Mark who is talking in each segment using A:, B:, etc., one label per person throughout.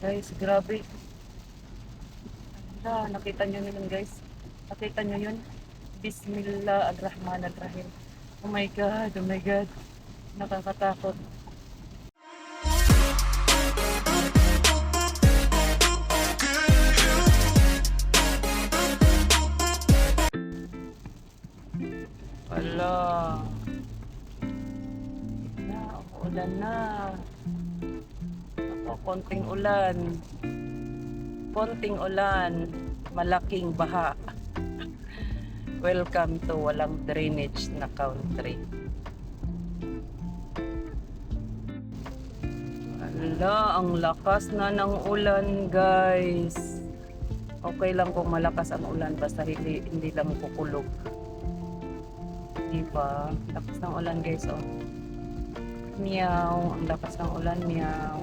A: Guys, grabe. Ala, nakita nyo yun guys. Nakita nyo yun? Bismillah ar-Rahman ar-Rahim. Oh my God, oh my God. Nakakatakot. Ala. Na, ulan na. Ako, konting ulan. Konting ulan. Malaking baha. Welcome to walang drainage na country. Ala, ang lakas na ng ulan, guys. Okay lang kung malakas ang ulan, basta hindi, hindi lang kukulog. Diba? Lakas ng ulan, guys, oh. Meow. Ang lakas ng ulan, meow.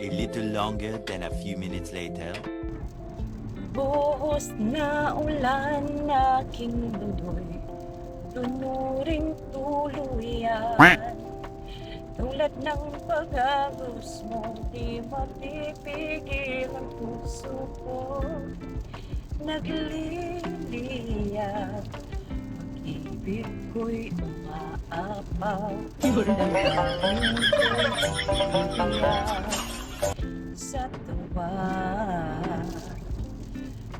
B: A little longer than a few minutes later.
A: Buhos na ulan aking luloy Tunuring tuluyan. Tulad ng pagagos mo Di mapipigil ang puso ko. Nagliliyab Pag-ibig ko'y umaapaw Damdamin ko'y umiiyak Sa tuwa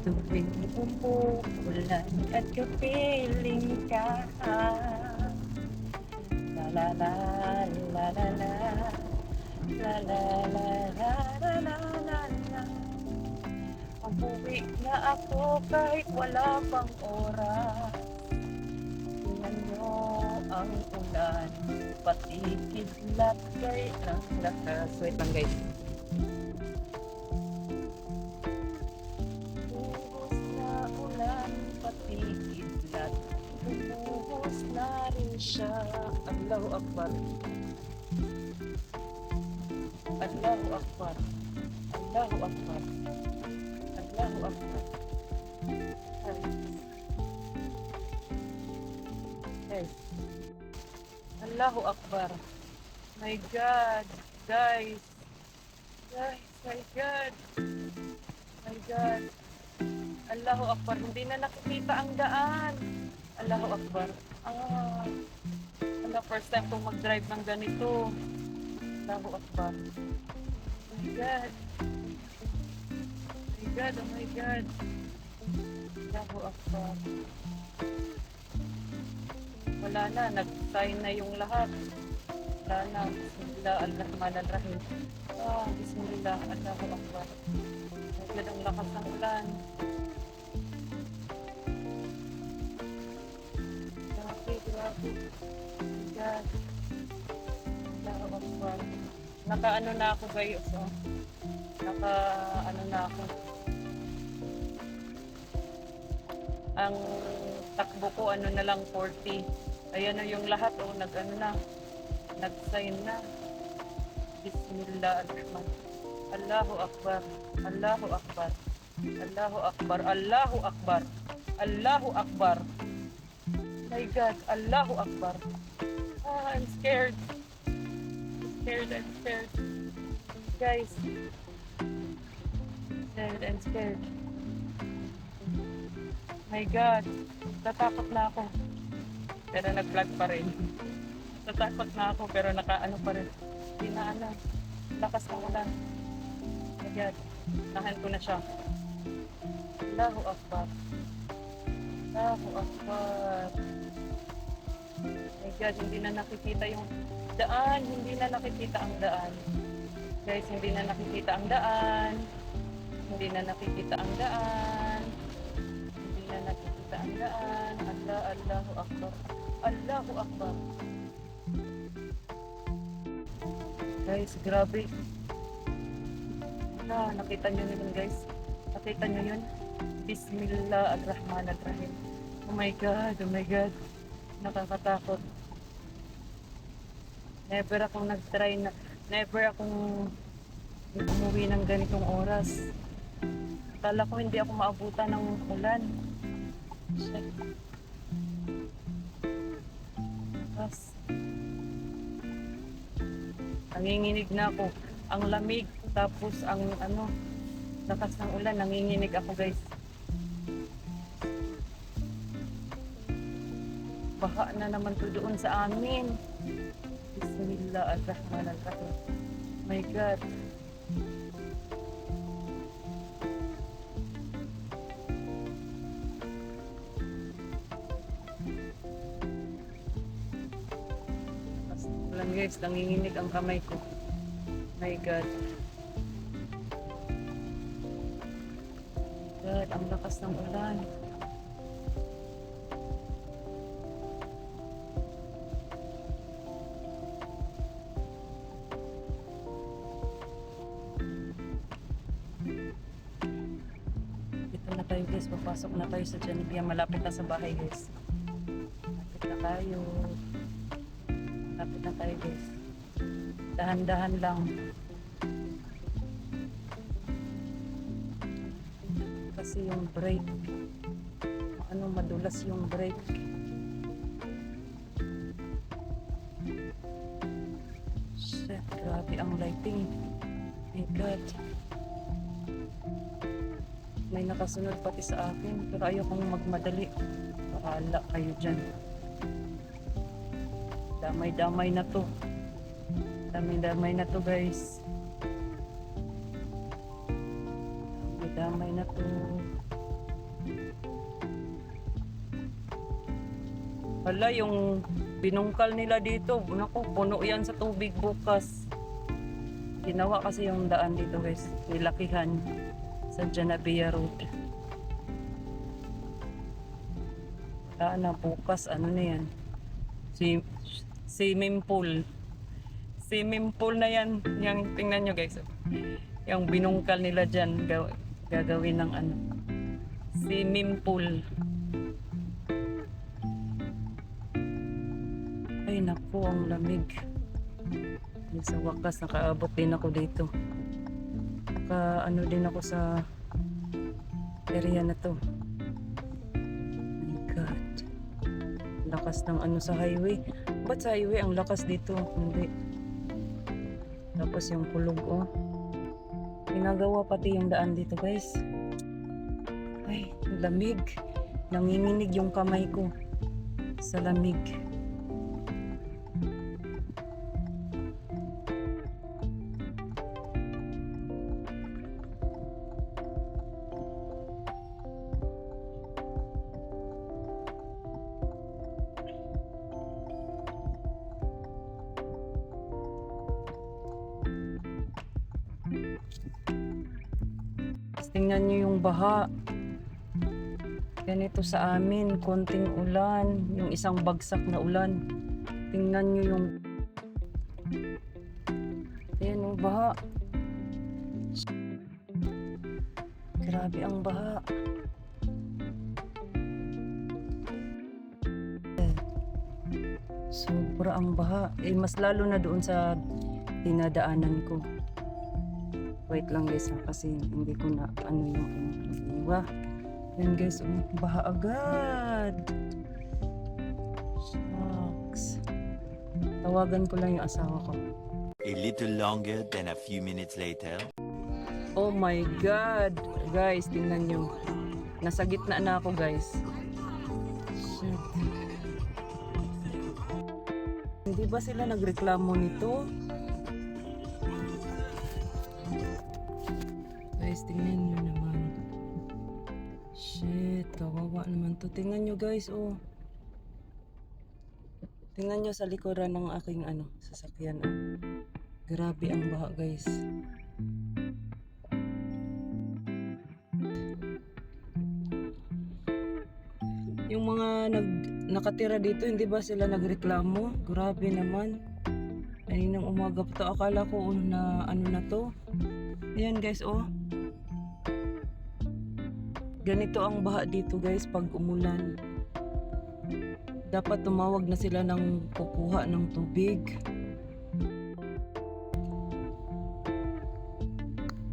A: Tuwing umuulan at kapiling ka La la la la la la La la la la la la la Umuwi na ako kahit wala pang oras. Nyo ang ulan? Pati kidlat kay ang lakas. Wait lang guys siya. Allahu Akbar. Allahu Akbar. Allahu Akbar. Allahu Akbar. Guys. Allahu Akbar. My God. Guys. Guys, my God. My God. Allahu Akbar. Hindi na nakikita ang daan. Allahu Akbar. Ah. Ala, first time kong mag-drive ng ganito. Allahu Akbar. Oh my God. Oh my God, oh my God. Allahu Akbar. Wala na, nag-sign na yung lahat. Wala na. Bismillah, Al-Rahman, Al-Rahim. Ah, Bismillah, Allahu Akbar. Ang lakas ng ulan. God. Allahu Akbar. Naka-ano na ako guys, oh. Naka, ano na ako. Ang takbo ko, ano na lang, 40. Ayan na yung lahat, oh, nag-ano na. Nag-sign na. Bismillah ar-Rahman. Allahu Akbar. Allahu Akbar. Allahu Akbar. Allahu Akbar. Allahu Akbar. My God. Allahu Akbar. Ah, I'm scared. Scared. I'm scared. Guys. Scared. I'm scared. My God. Natakot na ako. Pero nag-vlog pa rin. Natakot na ako pero nakaano pa rin. Hindi ano. Lakas ng ulan. My God. Nahan ko na siya. Allahu Akbar. Allahu Akbar. My God, hindi na nakikita yung daan. Hindi na nakikita ang daan. Guys, hindi na nakikita ang daan. Hindi na nakikita ang daan. Hindi na nakikita ang daan. Allah, Allahu Akbar. Allahu Akbar. Guys, grabe. Na, nakita nyo yun guys. Nakita nyo yun? Bismillah ar-Rahman ar-Rahim. Oh my God, oh my God. Nakakatakot. Never akong nag-try na, never akong umuwi ng ganitong oras. Kala ko hindi ako maabutan ng ulan. Shit. Tapos, Nanginginig na ako. Ang lamig, tapos ang ano, lakas ng ulan, nanginginig ako guys. Baha na naman to doon sa amin. Bismillah ar-Rahman ar-Rahim. My God. Ulan guys, nanginginig ang kamay ko. My God. God, ang lakas ng ulan. Tayo guys, papasok na tayo sa Janibia. Malapit na sa bahay guys. Malapit na tayo. Malapit na tayo guys. Dahan-dahan lang. Kasi yung brake, ano madulas yung brake. Shit, grabe ang lighting. My God. May nakasunod pati sa akin, pero ayokong magmadali. Pahala kayo dyan. Damay-damay na to. Damay-damay na to guys. Damay-damay na to. Hala, yung binungkal nila dito, naku, puno yan sa tubig bukas. Ginawa kasi yung daan dito guys, nilakihan sa Janabia Road. Wala na bukas, ano na yan? Si, swimming pool. Swimming pool na yan. Yung, tingnan nyo guys. Yung binungkal nila dyan, gaw- gagawin ng ano. Swimming pool. Ay naku, ang lamig. Sa wakas, nakaabot din ako dito. Naka ano din ako sa area na to. My God. Lakas ng ano sa highway. Ba't sa highway ang lakas dito? Hindi. Tapos yung kulog oh. Ginagawa pati yung daan dito guys. Ay, lamig. Nanginginig yung kamay ko sa lamig. Tingnan nyo yung baha. Ganito sa amin, konting ulan, yung isang bagsak na ulan. Tingnan nyo yung... Ayan yung baha. Grabe ang baha. Sobra ang baha. Eh, mas lalo na doon sa dinadaanan ko. Wait lang guys ha, kasi hindi ko na ano yung iwa. Yan guys, um, baha agad. Shucks. Tawagan ko lang yung asawa ko.
B: A little longer than a few minutes later.
A: Oh my God! Guys, tingnan nyo. Nasa gitna na ako guys. Shit. Hindi ba sila nagreklamo nito? Guys, tingnan nyo naman. Shit, kawawa naman to. Tingnan nyo guys, oh. Tingnan nyo sa likuran ng aking ano, sasakyan, oh. Grabe ang baha guys. Yung mga nag nakatira dito, hindi ba sila nagreklamo? Grabe naman. Ay nang umaga pa to. Akala ko oh, na ano na to. Ayan guys, oh. Ganito ang baha dito guys pag umulan. Dapat tumawag na sila ng kukuha ng tubig.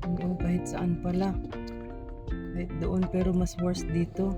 A: Oo, kahit saan pala. Kahit doon pero mas worse dito.